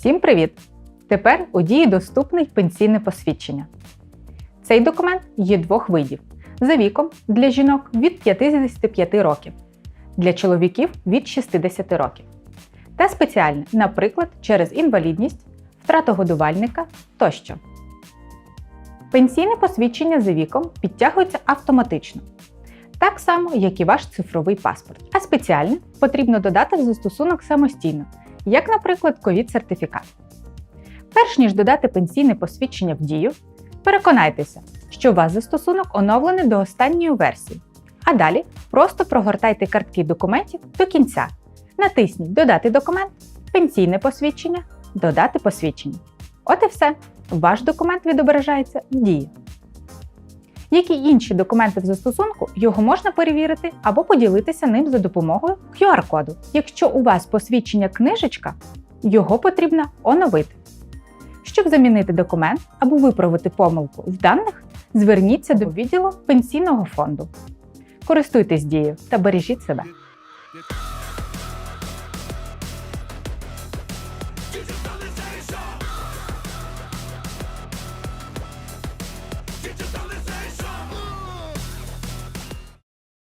Всім привіт! Тепер у дії доступний пенсійне посвідчення. Цей документ є двох видів: за віком для жінок від 55 років, для чоловіків від 60 років. Та спеціальне, наприклад, через інвалідність, втрату годувальника тощо. Пенсійне посвідчення за віком підтягується автоматично, так само, як і ваш цифровий паспорт. А спеціальне потрібно додати в застосунок самостійно, як, наприклад, ковід-сертифікат. Перш ніж додати пенсійне посвідчення в дію, переконайтеся, що у вас застосунок оновлений до останньої версії. А далі просто прогортайте картки документів до кінця. Натисніть Додати документ, пенсійне посвідчення, додати посвідчення. От і все. Ваш документ відображається в дії. Як і інші документи в застосунку, його можна перевірити або поділитися ним за допомогою QR-коду. Якщо у вас посвідчення книжечка, його потрібно оновити. Щоб замінити документ або виправити помилку в даних, зверніться до відділу пенсійного фонду. Користуйтесь дією та бережіть себе. Digital is